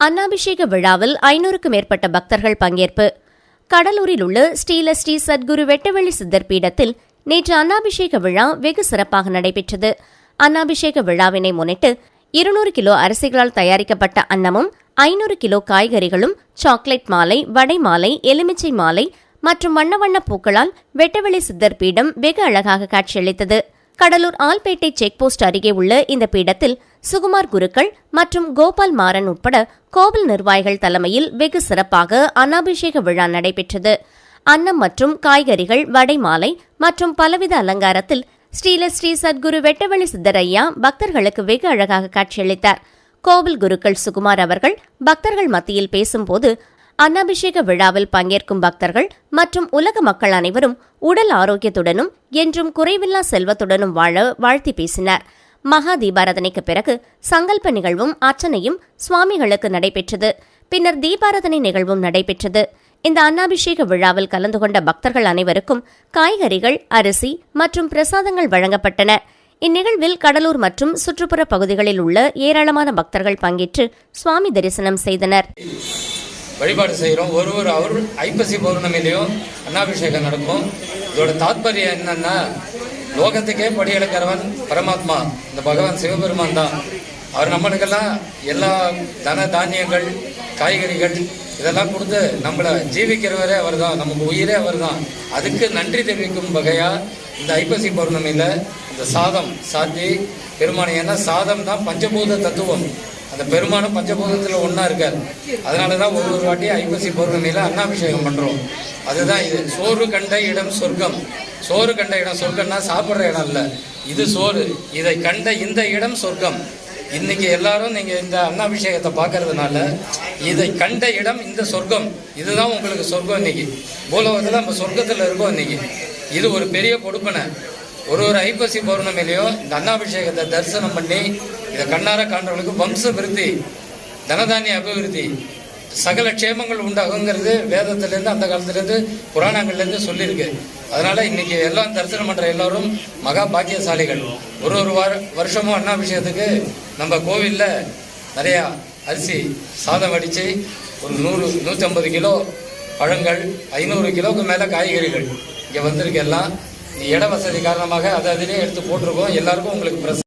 அன்னாபிஷேக விழாவில் ஐநூறுக்கும் மேற்பட்ட பக்தர்கள் பங்கேற்பு. கடலூரில் உள்ள ஸ்ரீல ஸ்ரீ சத்குரு வெட்டவெளி சித்தர் பீடத்தில் நேற்று அன்னாபிஷேக விழா வெகு சிறப்பாக நடைபெற்றது. அன்னாபிஷேக விழாவினை முன்னிட்டு இருநூறு கிலோ அரிசிகளால் தயாரிக்கப்பட்ட அன்னமும் ஐநூறு கிலோ காய்கறிகளும் சாக்லேட் மாலை வடை மாலை எலுமிச்சை மாலை மற்றும் வண்ண வண்ண பூக்களால் வெட்டவெளி சித்தர் பீடம் வெகு அழகாக காட்சியளித்தது. கடலூர் ஆல்பேட்டை செக் போஸ்ட் அருகே உள்ள இந்த பீடத்தில் சுகுமார் குருக்கள் மற்றும் கோபால் மாறன் உட்பட கோவில் நிர்வாகிகள் தலைமையில் வெகு சிறப்பாக அன்னாபிஷேக விழா நடைபெற்றது. அன்னம் மற்றும் காய்கறிகள் வடை மாலை மற்றும் பலவித அலங்காரத்தில் ஸ்ரீல ஸ்ரீ சத்குரு வெட்டவெளி சித்தரையா பக்தர்களுக்கு வெகு அழகாக காட்சியளித்தார். கோவில் குருக்கள் சுகுமார் அவர்கள் பக்தர்கள் மத்தியில் பேசும்போது அன்னாபிஷேக விழாவில் பங்கேற்கும் பக்தர்கள் மற்றும் உலக மக்கள் அனைவரும் உடல் ஆரோக்கியத்துடனும் என்றும் குறைவில்லா செல்வத்துடனும் வாழ வாழ்த்தி பேசினார். மகா தீபாராதனைக்கு பிறகு சங்கல்ப நிகழ்வும் அர்ச்சனையும் சுவாமிகளுக்கு நடைபெற்றது. பின்னர் தீபாராதனை நிகழ்வும் நடைபெற்றது. இந்த அன்னாபிஷேக விழாவில் கலந்து கொண்ட பக்தர்கள் அனைவருக்கும் காய்கறிகள் அரிசி மற்றும் பிரசாதங்கள் வழங்கப்பட்டன. இந்நிகழ்வில் கடலூர் மற்றும் சுற்றுப்புற பகுதிகளில் உள்ள ஏராளமான பக்தர்கள் பங்கேற்று சுவாமி தரிசனம் செய்தனர். வழிபாடு செய்கிறோம். ஒரு ஒரு அவர் ஐப்பசி பௌர்ணமிலையும் அன்னாபிஷேகம் நடக்கும். இதோட தாத்பரியம் என்னன்னா லோகத்துக்கே படியெடுக்கிறவன் பரமாத்மா. இந்த பகவான் சிவபெருமான் தான். அவர் நம்மளுக்கெல்லாம் எல்லா தன தானியங்கள் காய்கறிகள் இதெல்லாம் கொடுத்து நம்மளை ஜீவிக்கிறவரே அவர் தான் நமக்கு உயிரே அவர் தான் அதுக்கு நன்றி தெரிவிக்கும் வகையாக இந்த ஐப்பசி பௌர்ணமியில் இந்த சாதம் சாத்தி பெருமானை ஏன்னா சாதம் தான் பஞ்சபூத தத்துவம். அந்த பெருமானும் பஞ்சபூதத்தில் ஒன்றா இருக்கார். அதனால தான் ஒவ்வொரு வாட்டியும் ஐப்பசி பௌர்ணமியில் அன்னாபிஷேகம் பண்ணுறோம் அதுதான் இது. சோறு கண்ட இடம் சொர்க்கம். சோறு கண்ட இடம் சொர்க்கம்னா சாப்பிட்ற இடம் இல்லை. இது சோறு. இதை கண்ட இந்த இடம் சொர்க்கம். இன்னைக்கு எல்லாரும் நீங்க இந்த அன்னாபிஷேகத்தை பார்க்கறதுனால இதை கண்ட இடம் இந்த சொர்க்கம். இதுதான் உங்களுக்கு சொர்க்கம் இன்னைக்கு. பூலோகத்தில் நம்ம சொர்க்கத்தில் இருக்கோம் இன்னைக்கு. இது ஒரு பெரிய கொடுப்பனை. ஒரு ஒரு ஐப்பசி பௌர்ணமிலையும் இந்த அன்னாபிஷேகத்தை தரிசனம் பண்ணி இதை கண்ணார காண்றவங்களுக்கு வம்ச விருத்தி தனதானிய அபிவிருத்தி சகல க்ஷேமங்கள் உண்டாகுங்கிறது வேதத்திலேருந்து அந்த காலத்துலேருந்து புராணங்கள்லேருந்து சொல்லியிருக்கு. அதனால் இன்றைக்கி எல்லாம் தரிசனம் பண்ணுற எல்லாரும் மகா பாக்கியசாலிகள். ஒரு ஒரு வார வருஷமும் அன்னாபிஷேகத்துக்கு நம்ம கோவிலில் நிறையா அரிசி சாதம் அடித்து ஒரு நூறு நூற்றம்பது கிலோ பழங்கள் ஐநூறு கிலோவுக்கு மேலே காய்கறிகள். இங்கே வந்திருக்கெல்லாம் இட வசதி காரணமாக அதை அதிலே எடுத்து போட்டிருக்கோம். எல்லாருக்கும் உங்களுக்கு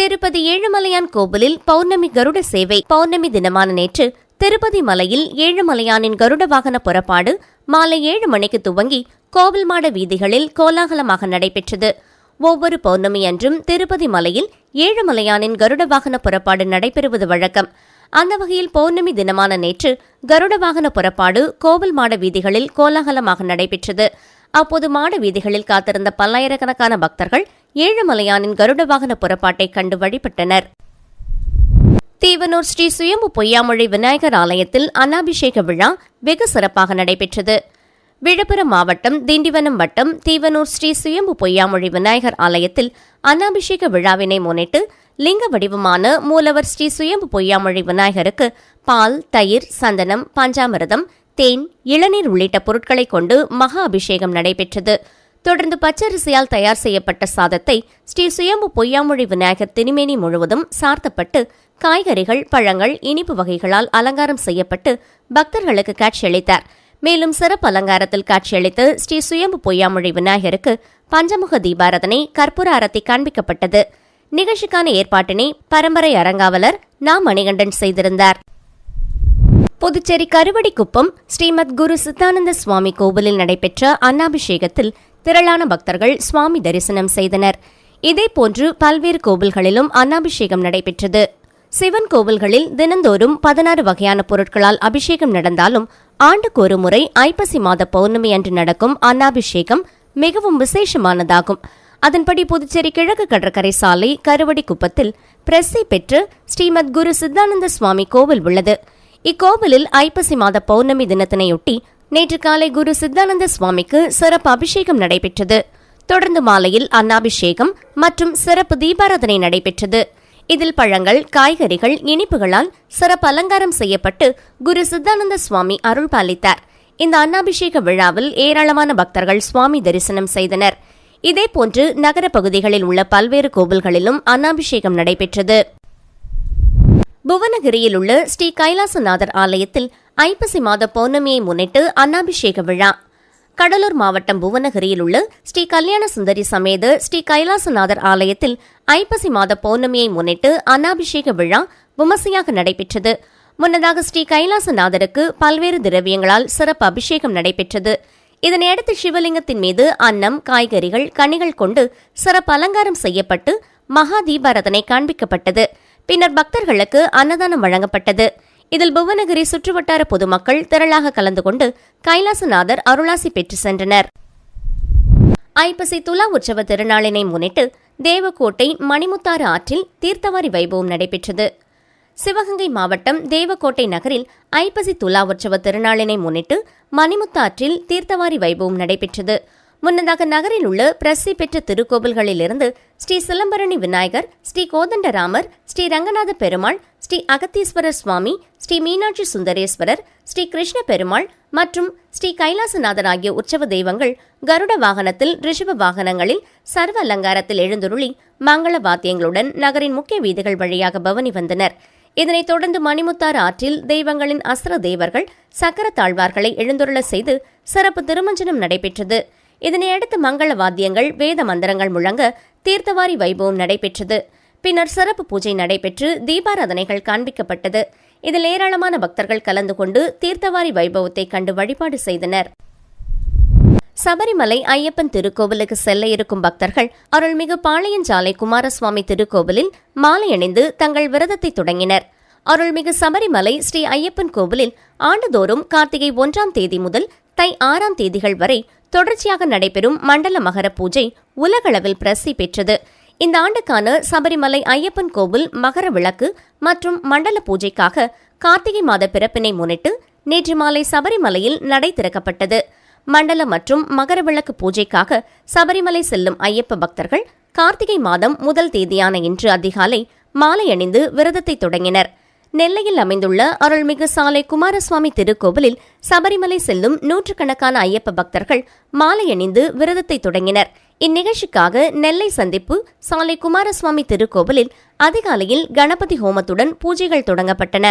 திருப்பதி ஏழுமலையான் கோவிலில் பௌர்ணமி கருட சேவை பௌர்ணமி தினமான நேற்று திருப்பதி மலையில் ஏழுமலையானின் கருட வாகன புறப்பாடு மாலை ஏழு மணிக்கு துவங்கி கோவில் மாட வீதிகளில் கோலாகலமாக நடைபெற்றது. ஒவ்வொரு பௌர்ணமி அன்றும் திருப்பதி மலையில் ஏழுமலையானின் கருட வாகன புறப்பாடு நடைபெறுவது வழக்கம். அந்த வகையில் பௌர்ணமி தினமான நேற்று கருட வாகன புறப்பாடு கோவில் மாட வீதிகளில் கோலாகலமாக நடைபெற்றது. அப்போது மாட வீதிகளில் காத்திருந்த பல்லாயிரக்கணக்கான பக்தர்கள் ஏழுமலையானின் கருட வாகன புறப்பாட்டை கண்டு வழிபட்டனர். தீவனூர் ஸ்ரீ சுயம்பு பொய்யாமொழி விநாயகர் ஆலயத்தில் அன்னாபிஷேக விழா வெகு சிறப்பாக நடைபெற்றது. விழுப்புரம் மாவட்டம் திண்டிவனம் வட்டம் தீவனூர் ஸ்ரீ சுயம்பு பொய்யாமொழி விநாயகர் ஆலயத்தில் அன்னாபிஷேக விழாவினை முன்னிட்டு லிங்க வடிவமான மூலவர் ஸ்ரீ சுயம்பு பொய்யாமொழி விநாயகருக்கு பால் தயிர் சந்தனம் பஞ்சாமிரதம் தேன் இளநீர் உள்ளிட்ட பொருட்களை கொண்டு மகா அபிஷேகம் நடைபெற்றது. தொடர்ந்து பச்சரிசியால் தயார் செய்யப்பட்ட சாதத்தை ஸ்ரீ சுயம்பு பொய்யாமொழி விநாயகர் திருமேனி முழுவதும் சார்த்தப்பட்டு காய்கறிகள் பழங்கள் இனிப்பு வகைகளால் அலங்காரம் செய்யப்பட்டு பக்தர்களுக்கு காட்சியளித்தார். மேலும் சிறப்பு அலங்காரத்தில் காட்சியளித்து ஸ்ரீ சுயம்பு பொய்யாமொழி விநாயகருக்கு பஞ்சமுக தீபாரதனை கற்பூர அரத்தி காண்பிக்கப்பட்டது. நிகழ்ச்சிக்கான ஏற்பாட்டினை பரம்பரை அரங்காவலர் நா மணிகண்டன் செய்திருந்தார். புதுச்சேரி கருவடிக்குப்பம் ஸ்ரீமத் குரு சித்தானந்த சுவாமி கோவிலில் நடைபெற்ற அன்னாபிஷேகத்தில் திரளான பக்தர்கள் சுவாமி தரிசனம் செய்தனர். இதேபோன்று பல்வேறு கோவில்களிலும் அன்னாபிஷேகம் நடைபெற்றது. சிவன் கோவில்களில் தினந்தோறும் பதினாறு வகையான பொருட்களால் அபிஷேகம் நடந்தாலும் ஆண்டுக்கு ஒரு முறை ஐப்பசி மாத பௌர்ணமி அன்று நடக்கும் அன்னாபிஷேகம் மிகவும் விசேஷமானதாகும். அதன்படி புதுச்சேரி கிழக்கு கடற்கரை சாலை கருவடிக்குப்பத்தில் பிரசி பெற்று ஸ்ரீமத் குரு சித்தானந்த சுவாமி கோவில் உள்ளது. இக்கோவிலில் ஐப்பசி மாத பௌர்ணமி தினத்தினையொட்டி நேற்று காலை குரு சித்தானந்த சுவாமிக்கு சிறப்பு அபிஷேகம் நடைபெற்றது. தொடர்ந்து மாலையில் அன்னாபிஷேகம் மற்றும் சிறப்பு தீபாராதனை நடைபெற்றது. இதில் பழங்கள் காய்கறிகள் இனிப்புகளால் சிறப்பு அலங்காரம் செய்யப்பட்டு குரு சித்தானந்த சுவாமி அருள் பாலித்தார். இந்த அன்னாபிஷேக விழாவில் ஏராளமான பக்தர்கள் சுவாமி தரிசனம் செய்தனர். இதேபோன்று நகர பகுதிகளில் உள்ள பல்வேறு கோவில்களிலும் அன்னாபிஷேகம் நடைபெற்றது. புவனகிரியில் உள்ள ஸ்ரீ கைலாசநாதர் ஆலயத்தில் ஐப்பசி மாத பௌர்ணமியை முன்னிட்டு அன்னாபிஷேக விழா. கடலூர் மாவட்டம் புவனகிரியில் உள்ள ஸ்ரீ கல்யாண சுந்தரி சமேத ஸ்ரீ கைலாசநாதர் ஆலயத்தில் ஐப்பசி மாத பௌர்ணமியை முன்னிட்டு அன்னாபிஷேக விழா விமர்சையாக நடைபெற்றது. முன்னதாக ஸ்ரீ கைலாசநாதருக்கு பல்வேறு திரவியங்களால் சிறப்பு அபிஷேகம் நடைபெற்றது. இதனையடுத்து சிவலிங்கத்தின் மீது அன்னம் காய்கறிகள் கனிகள் கொண்டு சிறப்பு அலங்காரம் செய்யப்பட்டு மகா தீபாரதனை காண்பிக்கப்பட்டது. பின்னர் பக்தர்களுக்கு அன்னதானம் வழங்கப்பட்டது. இதில் புவனகிரி சுற்றுவட்டார பொதுமக்கள் திரளாக கலந்து கொண்டு கைலாசநாதர் அருளாசி பெற்று சென்றனர். ஐப்பசி துலா உற்சவ திருநாளினை முன்னிட்டு தேவக்கோட்டை மணிமுத்தாறு ஆற்றில் தீர்த்தவாரி வைபவம் நடைபெற்றது. சிவகங்கை மாவட்டம் தேவக்கோட்டை நகரில் ஐப்பசி துலா உற்சவ திருநாளினை முன்னிட்டு மணிமுத்தாற்றில் தீர்த்தவாரி வைபவம் நடைபெற்றது. முன்னதாக நகரில் உள்ள பிரசி பெற்ற திருக்கோவில்களிலிருந்து ஸ்ரீ சிலம்பரணி விநாயகர் ஸ்ரீ கோதண்டராமர் ஸ்ரீ ரங்கநாத பெருமாள் ஸ்ரீ அகத்தீஸ்வரர் சுவாமி ஸ்ரீ மீனாட்சி சுந்தரேஸ்வரர் ஸ்ரீ கிருஷ்ண பெருமாள் மற்றும் ஸ்ரீ கைலாசநாதர் ஆகிய உற்சவ தெய்வங்கள் கருட வாகனத்தில் ரிஷப வாகனங்களில் சர்வ அலங்காரத்தில் எழுந்துருளி மங்கள வாத்தியங்களுடன் நகரின் முக்கிய வீதிகள் வழியாக பவனி வந்தனர். இதனைத் தொடர்ந்து மணிமுத்தாறு ஆற்றில் தெய்வங்களின் அஸ்திர தேவர்கள் சக்கர தாழ்வார்களை எழுந்துருள செய்து சிறப்பு திருமஞ்சனம் நடைபெற்றது. இதனையடுத்து மங்கள வாத்தியங்கள் வேத மந்திரங்கள் முழங்க தீர்த்தவாரி வைபவம் நடைபெற்றது. பின்னர் சிறப்பு பூஜை நடைபெற்று தீபாராதனைகள் காண்பிக்கப்பட்டது. இதில் ஏராளமான பக்தர்கள் கலந்து கொண்டு தீர்த்தவாரி வைபவத்தை கண்டு வழிபாடு செய்தனர். சபரிமலை ஐயப்பன் திருக்கோவிலுக்கு செல்ல இருக்கும் பக்தர்கள் அருள்மிகு பாளையஞ்சாலை குமாரசுவாமி திருக்கோவிலில் மாலை அணிந்து தங்கள் விரதத்தை தொடங்கினர். அருள்மிகு சபரிமலை ஸ்ரீ ஐயப்பன் கோவிலில் ஆண்டுதோறும் கார்த்திகை ஒன்றாம் தேதி முதல் தை ஆறாம் தேதிகள் வரை தொடர்ச்சியாக நடைபெறும் மண்டல மகர பூஜை உலகளவில் பிரசி பெற்றது. இந்த ஆண்டுக்கான சபரிமலை ஐயப்பன் கோவில் மகர விளக்கு மற்றும் மண்டல பூஜைக்காக கார்த்திகை மாத பிறப்பினை முன்னிட்டு நேற்று மாலை சபரிமலையில் நடை திறக்கப்பட்டது. மண்டல மற்றும் மகர விளக்கு பூஜைக்காக சபரிமலை செல்லும் ஐயப்ப பக்தர்கள் கார்த்திகை மாதம் முதல் தேதியான இன்று அதிகாலை மாலை அணிந்து விரதத்தை தொடங்கினர். நெல்லையில் அமைந்துள்ள அருள்மிகு சாலை குமாரசுவாமி திருக்கோவிலில் சபரிமலை செல்லும் நூற்றுக்கணக்கான ஐயப்ப பக்தர்கள் மாலை அணிந்து விரதத்தை தொடங்கினர். இந்நிகழ்ச்சிக்காக நெல்லை சந்திப்பு சாலை குமாரசுவாமி திருக்கோவிலில் அதிகாலையில் கணபதி ஹோமத்துடன் பூஜைகள் தொடங்கப்பட்டன.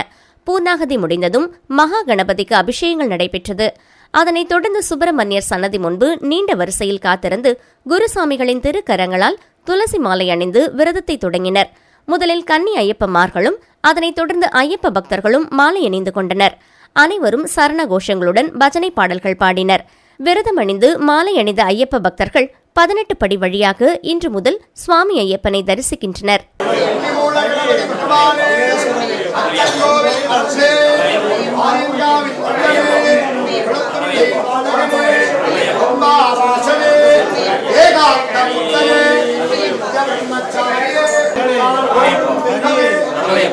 பூர்ணாகதி முடிந்ததும் மகா கணபதிக்கு அபிஷேகங்கள் நடைபெற்றது. அதனைத் தொடர்ந்து சுப்பிரமணியர் சன்னதி முன்பு நீண்ட வரிசையில் காத்திருந்து குருசாமிகளின் திருக்கரங்களால் துளசி மாலை அணிந்து விரதத்தை தொடங்கினர். முதலில் கன்னி ஐயப்பமார்களும் அதனைத் தொடர்ந்து ஐயப்ப பக்தர்களும் மாலை அணிந்து கொண்டனர். அனைவரும் சரண கோஷங்களுடன் பஜனை பாடல்கள் பாடினர். விரதம் அணிந்து மாலை அணிந்த ஐயப்ப பக்தர்கள் பதினெட்டு படி வழியாக இன்று முதல் சுவாமி ஐயப்பனை தரிசிக்கின்றனர் சுவாமியே ஓம் சுவாமியே ஓம் சுவாமியே ஓம் சுவாமியே ஓம் சுவாமியே ஓம் ஹரிகர சுதம்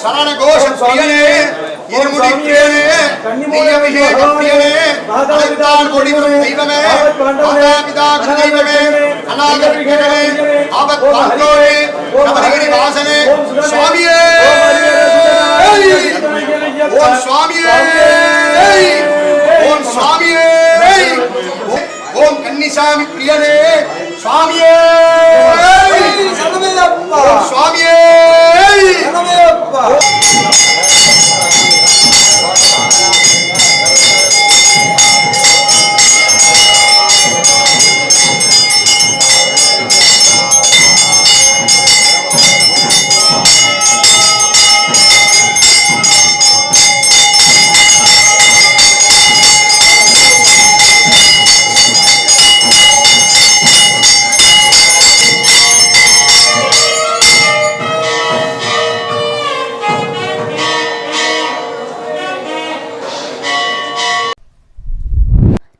சரண கோஷம் பிரியனே இருமுடி பிரியனே நீயமிகேக பிரியனே அனைத்தான் கொடிவரும் தெய்வமே மாதாபிதா குலதெய்வமே அநாத பிரியனே ஆபத் பார்த்தோரே நவரிகரி வாசனே சுவாமியே! ஓம் சுவாமியே! ஓம் சுவாமியே! ஓம் கன்னிசாமி பிரியனே சுவாமியே!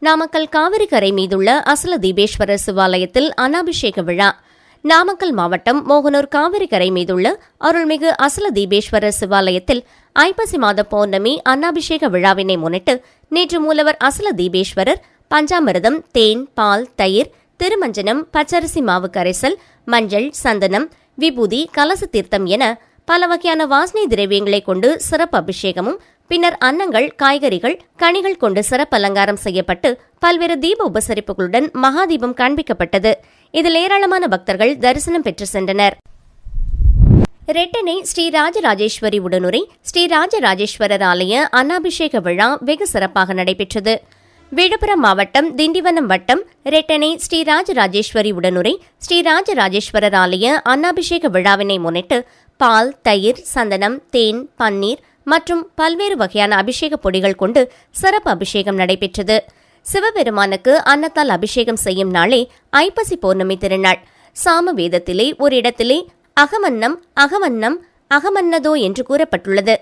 நாமக்கல் காவிரி கரை மீதுள்ள அசல தீபேஸ்வரர் சிவாலயத்தில் அனாபிஷேக விழா. நாமக்கல் மாவட்டம் மோகனூர் காவிரி கரை மீதுள்ள அருள்மிகு அசல தீபேஸ்வரர் சிவாலயத்தில் ஐப்பசி மாத பௌர்ணமி அன்னாபிஷேக விழாவினை முன்னிட்டு நேற்று மூலவர் அசல தீபேஸ்வரர் பஞ்சாமிரதம் தேன் பால் தயிர் திருமஞ்சனம் பச்சரிசி மாவு கரைசல் மஞ்சள் சந்தனம் விபூதி கலச தீர்த்தம் என பல வகையான வாசனை திரவியங்களை கொண்டு சிறப்பு அபிஷேகமும் பின்னர் அன்னங்கள் காய்கறிகள் கனிகள் கொண்டு சிறப்பு அலங்காரம் செய்யப்பட்டு பல்வேறு தீப உபசரிப்புகளுடன் மகாதீபம் காண்பிக்கப்பட்டது. இதில் ஏராளமான பக்தர்கள் தரிசனம் பெற்று சென்றனர். ரெட்டனை ஸ்ரீ ராஜராஜேஸ்வரி உடனுரை ஸ்ரீ ராஜராஜேஸ்வரர் ஆலய அன்னாபிஷேக விழா வெகு சிறப்பாக நடைபெற்றது. விழுப்புரம் மாவட்டம் திண்டிவனம் வட்டம் ரெட்டனை ஸ்ரீ ராஜராஜேஸ்வரி உடனுரை ஸ்ரீ ராஜராஜேஸ்வரர் ஆலய அன்னாபிஷேக விழாவினை முன்னிட்டு பால் தயிர் சந்தனம் தேன் பன்னீர் மற்றும் பல்வேறு வகையான அபிஷேக பொடிகள் கொண்டு சிறப்பு அபிஷேகம் நடைபெற்றது. சிவபெருமானுக்கு அன்னத்தால் அபிஷேகம் செய்யும் நாளே ஐப்பசி பௌர்ணமி திருநாள். சாம வேதத்திலே ஒரு இடத்திலே அகமன்னம் அகமன்னம் அகமன்னதோ என்று கூறப்பட்டுள்ளது.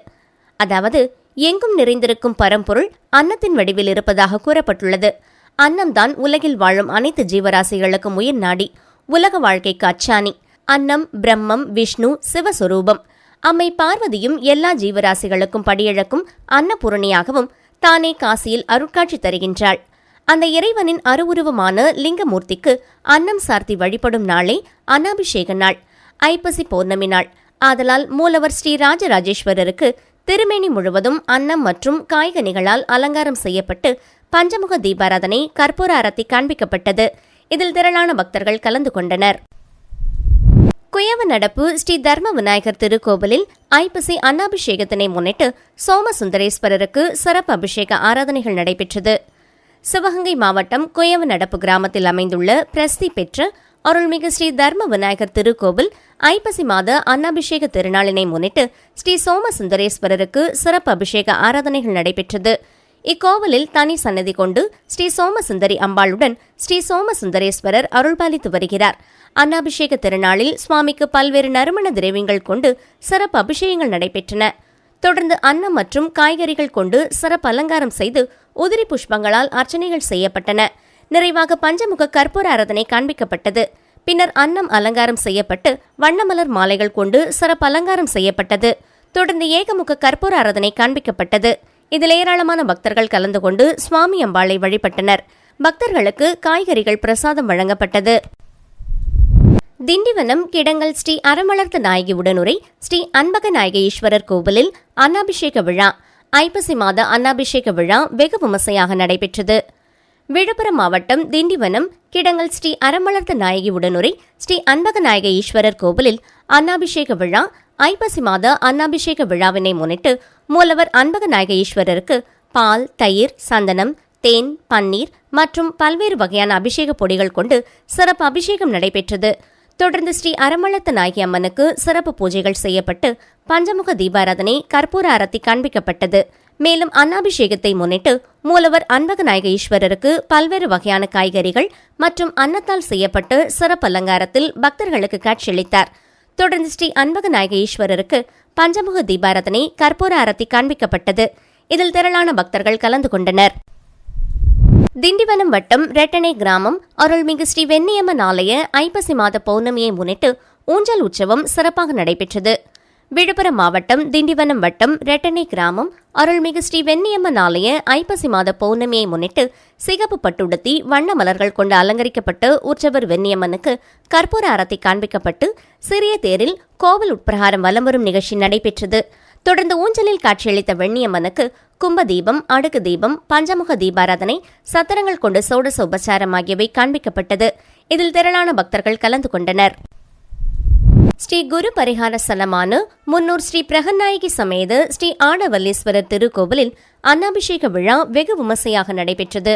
அதாவது எங்கும் நிறைந்திருக்கும் பரம்பொருள் அன்னத்தின் வடிவில் இருப்பதாக கூறப்பட்டுள்ளது. அன்னம்தான் உலகில் வாழும் அனைத்து ஜீவராசிகளுக்கும் உயிர் நாடி உலக வாழ்க்கைக்கு அச்சாணி. அன்னம் பிரம்மம் விஷ்ணு சிவஸ்வரூபம். அம்மை பார்வதியும் எல்லா ஜீவராசிகளுக்கும் படியழக்கும் அன்னபூரணியாகவும் தானே காசியில் அருட்காட்சி தருகின்றாள். அந்த இறைவனின் அருவுருவமான லிங்கமூர்த்திக்கு அன்னம் சார்த்தி வழிபடும் நாளே அன்னாபிஷேக நாள் ஐப்பசி பௌர்ணமி நாள். ஆதலால் மூலவர் ஸ்ரீ ராஜராஜேஸ்வரருக்கு திருமேனி முழுவதும் அன்னம் மற்றும் காய்கனிகளால் அலங்காரம் செய்யப்பட்டு பஞ்சமுக தீபாராதனை கற்பூர அரத்தி காண்பிக்கப்பட்டது. இதில் திரளான பக்தர்கள் கலந்து கொண்டனர். குயவ நடப்பு ஸ்ரீ தர்ம விநாயகர் திருக்கோவிலில் ஐப்பசி அன்னாபிஷேகத்தினை முன்னிட்டு சோமசுந்தரேஸ்வரருக்கு சிறப்பு அபிஷேக ஆராதனைகள் நடைபெற்றது. சிவகங்கை மாவட்டம் குயவ நடப்பு கிராமத்தில் அமைந்துள்ள பிரசித்தி பெற்ற அருள்மிகு ஸ்ரீ தர்ம விநாயகர் திருக்கோவில் ஐப்பசி மாத அன்னாபிஷேக திருநாளினை முன்னிட்டு ஸ்ரீ சோமசுந்தரேஸ்வரருக்கு சிறப்பு அபிஷேக ஆராதனைகள் நடைபெற்றது. இக்கோவிலில் தனி சன்னதி கொண்டு ஸ்ரீ சோமசுந்தரி அம்பாளுடன் ஸ்ரீ சோமசுந்தரேஸ்வரர் அருள்பாலித்து வருகிறார். அன்னாபிஷேக திருநாளில் சுவாமிக்கு பல்வேறு நறுமண திரவியங்கள் கொண்டு சிறப்பு அபிஷேகங்கள் நடைபெற்றன. தொடர்ந்து அன்னம் மற்றும் காய்கறிகள் கொண்டு சிறப்பு அலங்காரம் செய்து உதிரி புஷ்பங்களால் அர்ச்சனைகள் செய்யப்பட்டன. நிறைவாக பஞ்சமுக கற்பூர ஆராதனை காண்பிக்கப்பட்டது. பின்னர் அன்னம் அலங்காரம் செய்யப்பட்டு வண்ணமலர் மாலைகள் கொண்டு சிறப்பு அலங்காரம் செய்யப்பட்டது. தொடர்ந்து ஏகமுக கற்பூர ஆராதனை காண்பிக்கப்பட்டது. இதில் ஏராளமான பக்தர்கள் கலந்து கொண்டு சுவாமி அம்பாளை வழிபட்டனர். பக்தர்களுக்கு காய்கறிகள் பிரசாதம் வழங்கப்பட்டது. திண்டிவனம் கிடங்கல் ஸ்ரீ அறமலர்த்த நாயகி உடனுரை ஸ்ரீ அன்பக நாயக ஈஸ்வரர் கோவிலில் அன்னாபிஷேக விழா. ஐப்பசி மாத அன்னாபிஷேக விழா வெகு விமர்சையாக நடைபெற்றது. விழுப்புரம் மாவட்டம் திண்டிவனம் கிடங்கல் ஸ்ரீ அறமலர்த்த நாயகி உடனுரை ஸ்ரீ அன்பக நாயக ஈஸ்வரர் கோவிலில் அன்னாபிஷேக விழா ஐப்பசி மாத அன்னாபிஷேக விழாவினை முன்னிட்டு மூலவர் அன்பக நாயக ஈஸ்வரருக்கு பால் தயிர் சந்தனம் தேன் பன்னீர் மற்றும் பல்வேறு வகையான அபிஷேக பொடிகள் கொண்டு சிறப்பு அபிஷேகம் நடைபெற்றது. தொடர்ந்து ஸ்ரீ அரமளத்த நாயகி அம்மனுக்கு சிறப்பு பூஜைகள் செய்யப்பட்டு பஞ்சமுக தீபாராதனை கற்பூர அரத்தி காண்பிக்கப்பட்டது. மேலும் அன்னாபிஷேகத்தை முன்னிட்டு மூலவர் அன்பக நாயக ஈஸ்வரருக்கு பல்வேறு வகையான காய்கறிகள் மற்றும் அன்னத்தால் செய்யப்பட்டு சிறப்பு அலங்காரத்தில் பக்தர்களுக்கு காட்சியளித்தார். தொடர்ந்து ஸ்ரீ அன்பக நாயகேஸ்வரருக்கு பஞ்சமுக தீபாரதனை கற்பூர அரத்தி காண்பிக்கப்பட்டது. இதில் திரளான பக்தர்கள் கலந்து கொண்டனர். திண்டிவனம் வட்டம் ரெட்டனை கிராமம் அருள்மிகு ஸ்ரீ வெண்ணியம்மன் ஆலய ஐப்பசி மாத பௌர்ணமியை முன்னிட்டு ஊஞ்சல் உற்சவம் சிறப்பாக நடைபெற்றது. விழுப்புரம் மாவட்டம் திண்டிவனம் வட்டம் ரெட்டனை கிராமம் அருள்மிகு ஸ்ரீ வெண்ணியம்மன் ஆலய ஐப்பசி மாத பௌர்ணமியை முன்னிட்டு சிகப்பு பட்டுடுத்தி வண்ண மலர்கள் கொண்டு அலங்கரிக்கப்பட்டு உற்சவர் வெண்ணியம்மனுக்கு கற்பூர அரத்தை காண்பிக்கப்பட்டு சிறிய தேரில் கோவில் உட்பிரகாரம் வலம் வரும் நிகழ்ச்சி நடைபெற்றது. தொடர்ந்து ஊஞ்சலில் காட்சியளித்த வெண்ணியம்மனுக்கு கும்ப தீபம் அடுக்கு தீபம் பஞ்சமுக தீபாராதனை சத்திரங்கள் கொண்டு சோடச உபச்சாரம் ஆகியவை காண்பிக்கப்பட்டது. இதில் திரளான பக்தர்கள் கலந்து கொண்டனர். ஸ்ரீ குரு பரிகார ஸ்தலமான முன்னூர் ஸ்ரீ பிரகநாயகி சமேத ஸ்ரீ ஆடவல்லீஸ்வரர் திருக்கோவிலில் அன்னாபிஷேக விழா வெகு விமர்சையாக நடைபெற்றது.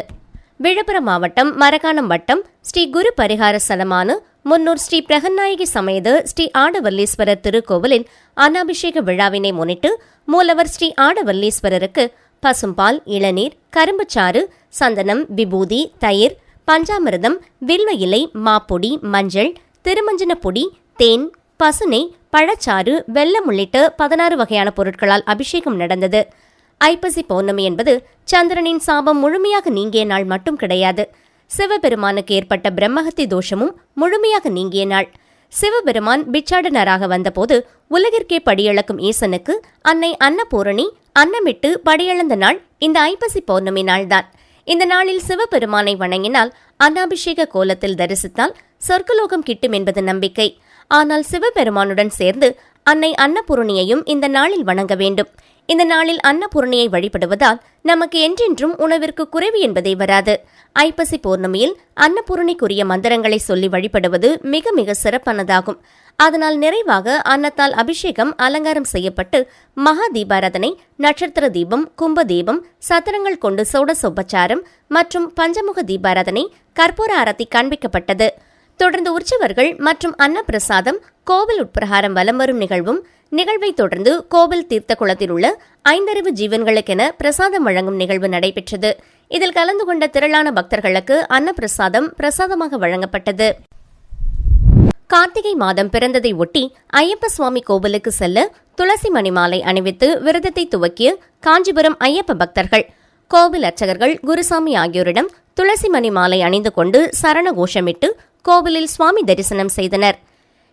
விழுப்புரம் மாவட்டம் மரக்காணம் வட்டம் ஸ்ரீ குரு பரிகார ஸ்தலமான முன்னூர் ஸ்ரீ பிரகநாயகி சமேத ஸ்ரீ ஆடவல்லீஸ்வரர் திருக்கோவிலின் அன்னாபிஷேக விழாவினை முன்னிட்டு மூலவர் ஸ்ரீ ஆடவல்லீஸ்வரருக்கு பசும்பால் இளநீர் கரும்புச்சாறு சந்தனம் விபூதி தயிர் பஞ்சாமிரதம் வில்வ இலை மாப்பொடி மஞ்சள் திருமஞ்சன பொடி தேன் பசுனை பழச்சாறு வெல்லம் உள்ளிட்ட பதினாறு வகையான பொருட்களால் அபிஷேகம் நடந்தது. ஐப்பசி பௌர்ணமி என்பது சந்திரனின் சாபம் முழுமையாக நீங்கிய நாள் மட்டும் கிடையாது. சிவபெருமானுக்கு ஏற்பட்ட பிரம்மஹத்தி தோஷமும் முழுமையாக நீங்கிய நாள். சிவபெருமான் பிச்சாடனராக வந்தபோது உலகிற்கே படியளக்கும் ஈசனுக்கு அன்னை அன்னபூரணி அன்னமிட்டு படியளந்த நாள் இந்த ஐப்பசி பௌர்ணமி நாள்தான். இந்த நாளில் சிவபெருமானை வணங்கினால் அன்னாபிஷேக கோலத்தில் தரிசித்தால் சொர்க்கலோகம் கிட்டும் என்பது நம்பிக்கை. ஆனால் சிவபெருமானுடன் சேர்ந்து அன்னை அன்னபூரணியையும் இந்த நாளில் வணங்க வேண்டும். இந்த நாளில் அன்னபூரணியை வழிபடுவதால் நமக்கு என்றென்றும் உணவிற்கு குறைவு என்பதே வராது. ஐப்பசி பௌர்ணமியில் அன்னபூரணிக்குரிய மந்திரங்களை சொல்லி வழிபடுவது மிக மிக சிறப்பானதாகும். அதனால் நிறைவாக அன்னத்தால் அபிஷேகம் அலங்காரம் செய்யப்பட்டு மகா தீபாராதனை நட்சத்திர தீபம் கும்ப தீபம் சத்திரங்கள் கொண்டு சோட சொப்பச்சாரம் மற்றும் பஞ்சமுக தீபாராதனை கற்பூர ஆரத்தி காண்பிக்கப்பட்டது. தொடர்ந்து உற்சவர்கள் மற்றும் அன்னப்பிரசாதம் கோவில் உட்பிரகாரம் வலம் வரும் நிகழ்வும் நிகழ்வை தொடர்ந்து கோவில் தீர்த்த குளத்தில் உள்ள ஐந்தறிவு ஜீவன்களுக்கென பிரசாதம் வழங்கும் நிகழ்வு நடைபெற்றது. இதில் கலந்து கொண்ட திரளான பக்தர்களுக்கு அன்னப்பிரசாதம் பிரசாதமாக வழங்கப்பட்டது. கார்த்திகை மாதம் பிறந்ததை ஒட்டி ஐயப்ப சுவாமி கோவிலுக்கு செல்ல துளசி மணி மாலை அணிவித்து விரதத்தை துவக்கிய காஞ்சிபுரம் ஐயப்ப பக்தர்கள் கோவில் அர்ச்சகர்கள் குருசாமி ஆகியோரிடம் துளசி மணி மாலை அணிந்து கொண்டு சரண கோஷமிட்டு கோவிலில் சுவாமி தரிசனம் செய்தனர்.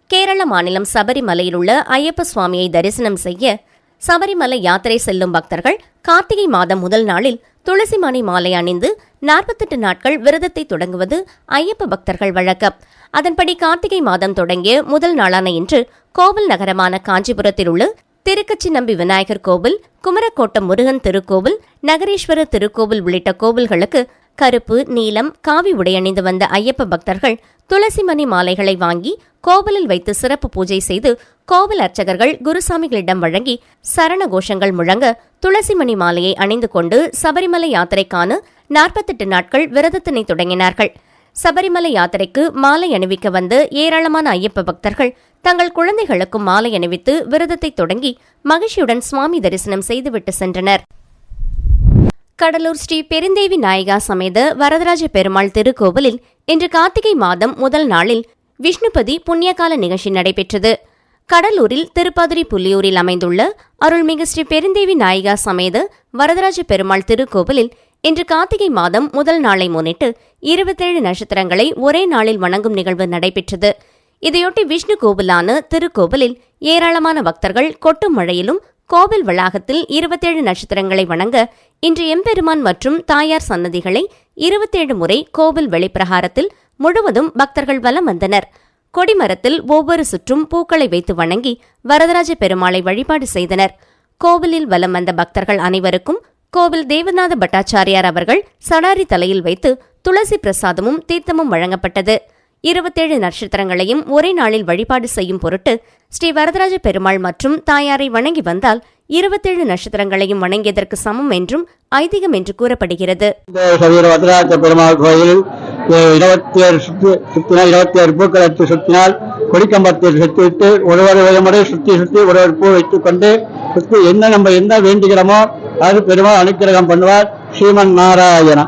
கேரள மாநிலம் சபரிமலையில் உள்ள ஐயப்ப சுவாமியை தரிசனம் செய்ய சபரிமலை யாத்திரை செல்லும் பக்தர்கள் கார்த்திகை மாதம் முதல் நாளில் துளசி மணி மாலை அணிந்து நாற்பத்தெட்டு நாட்கள் விரதத்தை தொடங்குவது ஐயப்ப பக்தர்கள் வழக்கம். அதன்படி கார்த்திகை மாதம் தொடங்கிய முதல் நாளான இன்று கோவில் நகரமான காஞ்சிபுரத்தில் உள்ள திருக்கச்சி நம்பி விநாயகர் கோவில் குமரக்கோட்டம் முருகன் திருக்கோவில் நகரேஸ்வர திருக்கோவில் உள்ளிட்ட கோவில்களுக்கு கருப்பு நீலம் காவி உடை அணிந்து வந்த ஐயப்ப பக்தர்கள் துளசிமணி மாலைகளை வாங்கி கோவிலில் வைத்து சிறப்பு பூஜை செய்து கோவில் அர்ச்சகர்கள் குருசாமிகளிடம் வழங்கி சரண கோஷங்கள் முழங்க துளசிமணி மாலையை அணிந்து கொண்டு சபரிமலை யாத்திரைக்கான நாற்பத்தெட்டு நாட்கள் விரதத்தினை தொடங்கினார்கள். சபரிமலை யாத்திரைக்கு மாலை அணிவிக்க வந்த ஏராளமான ஐயப்ப பக்தர்கள் தங்கள் குழந்தைகளுக்கும் மாலை அணிவித்து விரதத்தை தொடங்கி மகிழ்ச்சியுடன் சுவாமி தரிசனம் செய்துவிட்டு சென்றனர். கடலூர் ஸ்ரீ பெருந்தேவி நாயகா சமேத வரதராஜ பெருமாள் திருக்கோவிலில் இன்று கார்த்திகை மாதம் முதல் நாளில் விஷ்ணுபதி புண்ணியகால நிகழ்ச்சி நடைபெற்றது. கடலூரில் திருப்பாதிரி புள்ளியூரில் அமைந்துள்ள அருள்மிகு ஸ்ரீ பெருந்தேவி நாயகா சமேத வரதராஜ பெருமாள் திருக்கோவிலில் இன்று கார்த்திகை மாதம் முதல் நாளை முன்னிட்டு இருபத்தேழு நட்சத்திரங்களை ஒரே நாளில் வணங்கும் நிகழ்வு நடைபெற்றது. இதையொட்டி விஷ்ணு கோவிலான திருக்கோவிலில் ஏராளமான பக்தர்கள் கொட்டும் மழையிலும் கோவில் வளாகத்தில் இருபத்தேழு நட்சத்திரங்களை வணங்க இன்று எம்பெருமான் மற்றும் தாயார் சன்னதிகளை இருபத்தேழு முறை கோவில் வெளிப்பிரகாரத்தில் முழுவதும் பக்தர்கள் வலம் வந்தனர் கொடிமரத்தில் ஒவ்வொரு சுற்றும் பூக்களை வைத்து வணங்கி வரதராஜ பெருமாளை வழிபாடு செய்தனர். கோவிலில் வலம் வந்த பக்தர்கள் அனைவருக்கும் கோவில் தேவநாத பட்டாச்சாரியார் அவர்கள் சடாரி தலையில் வைத்து துளசி பிரசாதமும் தீர்த்தமும் வழங்கப்பட்டது. இருபத்தேழு நட்சத்திரங்களையும் ஒரே நாளில் வழிபாடு செய்யும் பொருட்டு ஸ்ரீ வரதராஜ பெருமாள் மற்றும் தாயாரை வணங்கி வந்தால் இருபத்தேழு நட்சத்திரங்களையும் வணங்கியதற்கு சமம் என்றும் ஐதீகம் என்று கூறப்படுகிறது. வரதராஜ பெருமாள் கோயில் இருபத்தி ஏழு சுற்றி சுத்தினால் இருபத்தி ஏழு பூக்கள் எடுத்து சுத்தினால் கொடிக்கம்பத்தில் சுத்திவிட்டு ஒரு ஒரு முறை சுத்தி சுத்தி ஒரு ஒரு பூ வைத்துக் கொண்டு சுற்றி என்ன நம்ம என்ன வேண்டுகிறோமோ அது பெருமாள் அனுக்கிரகம் பண்ணுவார். ஸ்ரீமன் நாராயணா